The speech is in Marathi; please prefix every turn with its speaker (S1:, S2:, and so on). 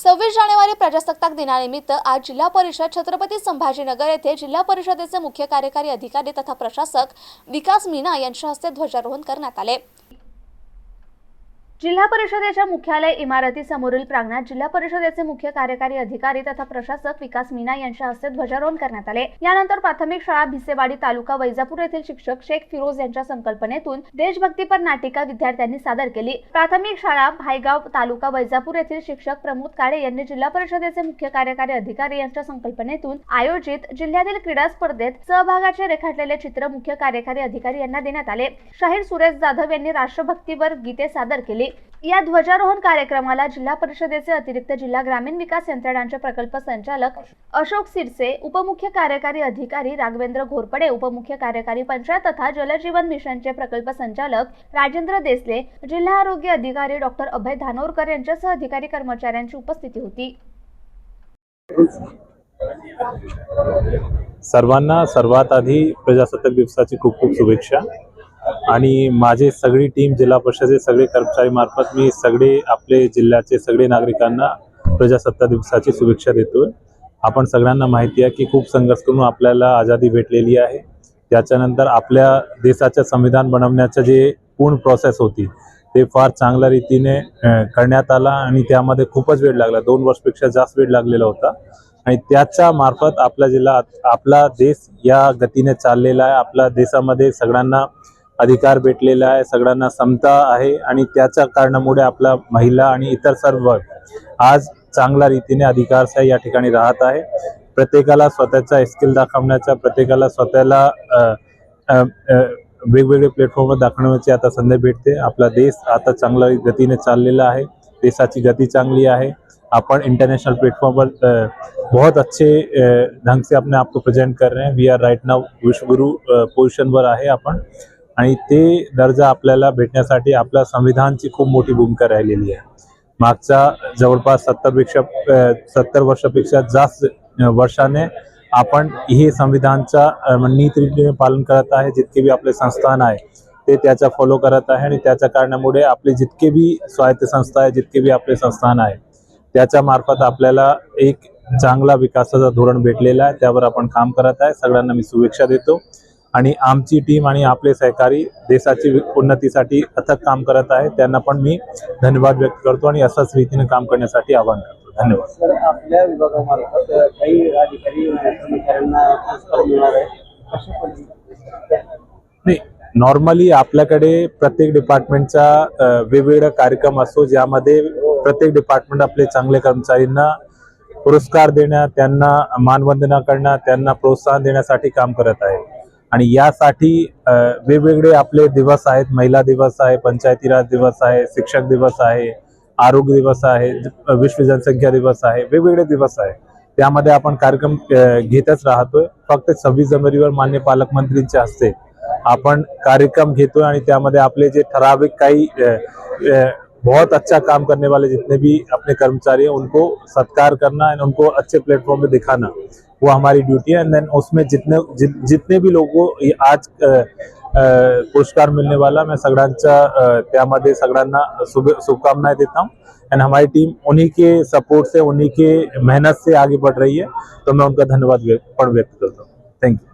S1: सव्वीस जानेवारी प्रजासत्ताक दिनानिमित्त आज जिल्हा परिषद छत्रपती संभाजीनगर येथे जिल्हा परिषदेचे मुख्य कार्यकारी अधिकारी तथा प्रशासक विकास मीना यांच्या हस्ते ध्वजारोहण करण्यात आले. जिल्हा परिषदेच्या मुख्यालय इमारतीसमोरील प्रांगणात जिल्हा परिषदेचे मुख्य कार्यकारी अधिकारी तथा प्रशासक विकास मीना यांच्या हस्ते ध्वजारोहण करण्यात आले. यानंतर प्राथमिक शाळा भिसेवाडी तालुका वैजापूर येथील शिक्षक शेख फिरोज यांच्या संकल्पनेतून देशभक्तीपर नाटिका विद्यार्थ्यांनी सादर केली. प्राथमिक शाळा भायगाव तालुका वैजापूर येथील शिक्षक प्रमोद काळे यांनी जिल्हा परिषदेचे मुख्य कार्यकारी अधिकारी यांच्या संकल्पनेतून आयोजित जिल्ह्यातील क्रीडा स्पर्धेत सहभागाचे रेखाटलेले चित्र मुख्य कार्यकारी अधिकारी यांना देण्यात आले. शाहीर सुरेश जाधव यांनी राष्ट्रभक्तीवर गीते सादर केली. या ध्वजारोहण कार्यक्रमाला जिल्हा परिषदेचे अतिरिक्त जिल्हा ग्रामीण विकास यंत्रणांचे प्रकल्प संचालक अशोक सिरसे उपमुख्य कार्यकारी अधिकारी राघवेंद्र घोरपडे उपमुख्य कार्यकारी पंचायत तथा जलजीवन मिशनचे प्रकल्प संचालक राजेंद्र देसले जिल्हा आरोग्य अधिकारी डॉक्टर अभय धानोरकर यांच्यासह अधिकारी कर्मचाऱ्यांची उपस्थिती होती.
S2: सर्वांना सर्वात आधी प्रजासत्ताक दिवसाची खूप खूप शुभेच्छा. आणि माझे सगळी टीम जिल्हा परिषदेचे सगळे कर्मचारी मार्फत मी सगळे आपले जिल्ह्याचे सगळे नागरिकांना प्रजासत्ता दिवसाची शुभेच्छा देतोय. आपण सगळ्यांना माहिती आहे की खूप संघर्ष करून आपल्याला आझादी भेटलेली आहे. त्याच्यानंतर आपल्या देशाचं संविधान बनवण्याचं जे पूर्ण प्रोसेस होती ते फार चांगल्या रीतीने करण्यात आला आणि त्यामध्ये खूपच वेळ लागला. दोन वर्षपेक्षा जास्त वेळ लागलेला होता. आणि त्याच्या मार्फत आपला जिल्हा आपला देश या गतीने चाललेला आहे. आपल्या देशामध्ये सगळ्यांना अधिकार भेटलेला आहे सगळ्यांना समता आहे आणि त्याच्या कारणामुळे आपला महिला आणि इतर सर्व आज चांगल्या रीतीने अधिकार या ठिकाणी राहत आहे. प्रत्येकाला स्वतःचा स्किल दाखवण्याचा प्रत्येकाला स्वतःला वेगवेगळे प्लॅटफॉर्मवर दाखवण्याची आता संधी भेटते. आपला देश आता चांगल्या गतीने चाललेला आहे. देशाची गती चांगली आहे. अपन इंटरनेशनल प्लेटफॉर्म पर बहुत अच्छे ढंग से अपने आप को प्रेजेंट कर रहे हैं. वी आर राईट नाव विश्वगुरु पोझिशनवर आहे आपण. आणि ते दर्जा आपल्याला भेटण्यासाठी आपल्या संविधानची खूप मोठी भूमिका राहिलेली आहे. मागच्या जवळपास सत्तरपेक्षा सत्तर वर्षापेक्षा जास्त वर्षाने आपण हे संविधानचा नीतीने रीतीने पालन करत आहे जितके बी आपले संस्थान आहे ते त्याचा फॉलो करत आहे आणि त्याच्या कारणामुळे आपले जितके बी स्वायत्त संस्था आहे जितके बी आपले संस्थान आहे त्याच्या मार्फत आपल्याला एक चांगला विकासाचा धोरण भेटलेला आहे त्यावर आपण काम करत आहे. सगळ्यांना मी शुभेच्छा देतो. आणि आमची टीम आणि आपले सहकारी देशाची उन्नतीसाठी अथक काम करत आहे. त्यांना पण मी धन्यवाद व्यक्त करतो आणि असाच रीतीने काम करण्यासाठी आवाहन करतो. धन्यवाद.
S3: सर आपल्या विभागामार्फत काही अधिकारी कर्मचाऱ्यांना
S2: नॉर्मली आपल्याकडे प्रत्येक डिपार्टमेंटचा वेगवेगळा कार्यक्रम असतो ज्यामध्ये प्रत्येक डिपार्टमेंट आपले चांगले कर्मचारींना पुरस्कार देण्यात त्यांना मानवंदना करण्यात त्यांना प्रोत्साहन देण्यासाठी काम करत आहे. आणि यासाठी वेगवेगळे आपले दिवस आहेत. महिला दिवस आहे पंचायती राज दिवस आहे शिक्षक दिवस आहे आरोग्य दिवस आहे विश्व जनसंख्या दिवस आहे वेगवेगळे दिवस आहे. त्यामध्ये आपण कार्यक्रम घेतच राहतोय. फक्त सव्वीस जानेवारीवर मान्य पालकमंत्रींच्या हस्ते आपण कार्यक्रम घेतोय आणि त्यामध्ये आपले जे ठराविक काही बहुत अच्छा काम करने वाले जितने भी अपने कर्मचारी हैं उनको सत्कार करना एंड उनको अच्छे प्लेटफॉर्म पे दिखाना. वो हमारी ड्यूटी है एंड देन उसमें जितने जि, जितने भी लोगों को आज पुरस्कार मिलने वाला मैं सगळ्यांच्या त्यामा त्यामध्ये सगळ्यांना शुभ शुभकामनाएँ देता हूँ एंड हमारी टीम उन्हीं के सपोर्ट से उन्हीं के मेहनत से आगे बढ़ रही है तो मैं उनका धन्यवाद व्यक्त करता हूँ। Thank you